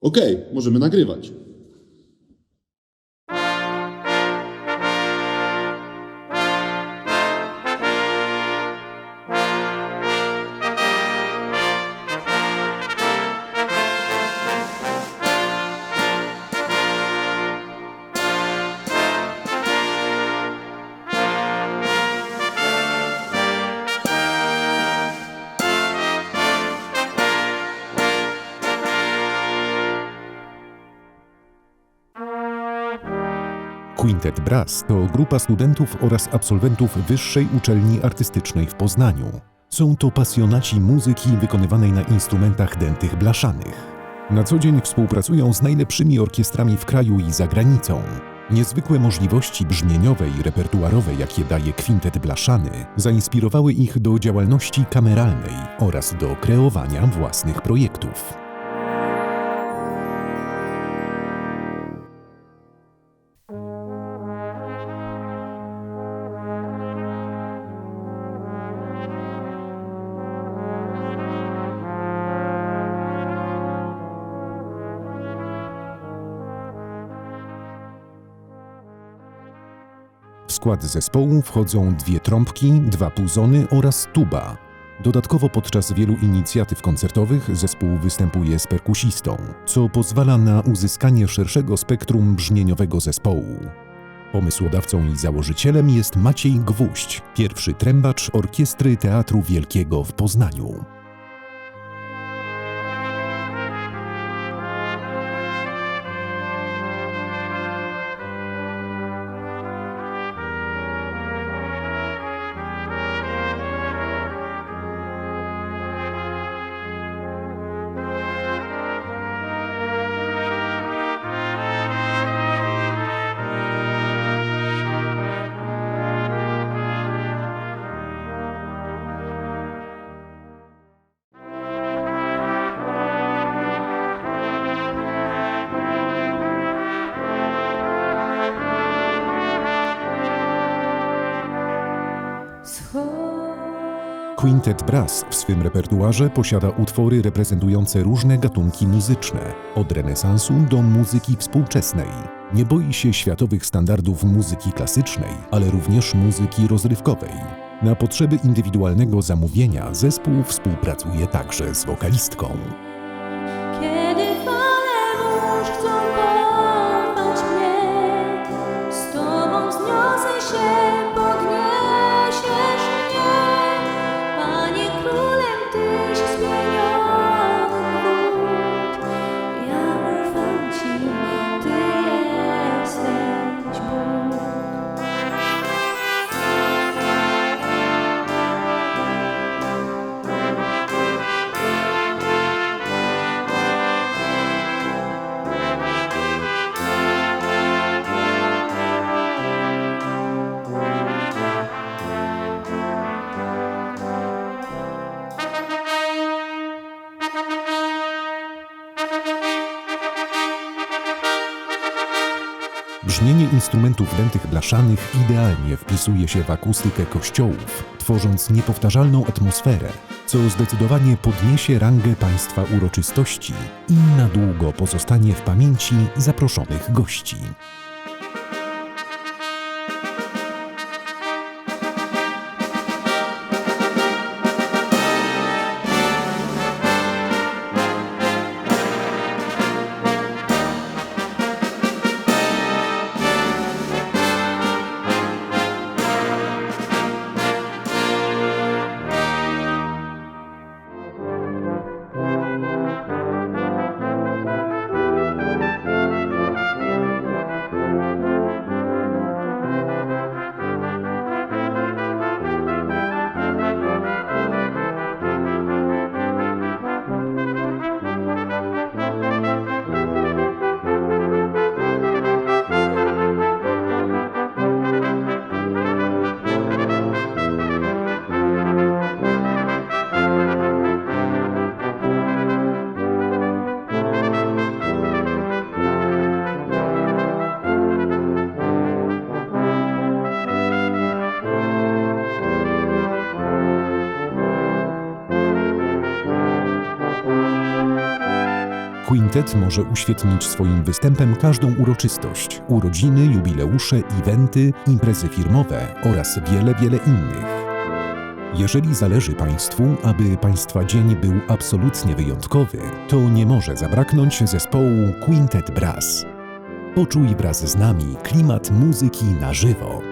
Okej, możemy nagrywać. Quintet Brass to grupa studentów oraz absolwentów Wyższej Uczelni Artystycznej w Poznaniu. Są to pasjonaci muzyki wykonywanej na instrumentach dętych blaszanych. Na co dzień współpracują z najlepszymi orkiestrami w kraju i za granicą. Niezwykłe możliwości brzmieniowe i repertuarowe, jakie daje kwintet blaszany, zainspirowały ich do działalności kameralnej oraz do kreowania własnych projektów. Skład zespołu wchodzą dwie trąbki, dwa puzony oraz tuba. Dodatkowo podczas wielu inicjatyw koncertowych zespół występuje z perkusistą, co pozwala na uzyskanie szerszego spektrum brzmieniowego zespołu. Pomysłodawcą i założycielem jest Maciej Gwóźdź, pierwszy trębacz Orkiestry Teatru Wielkiego w Poznaniu. Quintet Brass w swym repertuarze posiada utwory reprezentujące różne gatunki muzyczne, od renesansu do muzyki współczesnej. Nie boi się światowych standardów muzyki klasycznej, ale również muzyki rozrywkowej. Na potrzeby indywidualnego zamówienia zespół współpracuje także z wokalistką. Brzmienie instrumentów dętych blaszanych idealnie wpisuje się w akustykę kościołów, tworząc niepowtarzalną atmosferę, co zdecydowanie podniesie rangę państwa uroczystości i na długo pozostanie w pamięci zaproszonych gości. Quintet może uświetnić swoim występem każdą uroczystość, urodziny, jubileusze, eventy, imprezy firmowe oraz wiele, wiele innych. Jeżeli zależy Państwu, aby Państwa dzień był absolutnie wyjątkowy, to nie może zabraknąć zespołu Quintet Brass. Poczuj wraz z nami klimat muzyki na żywo.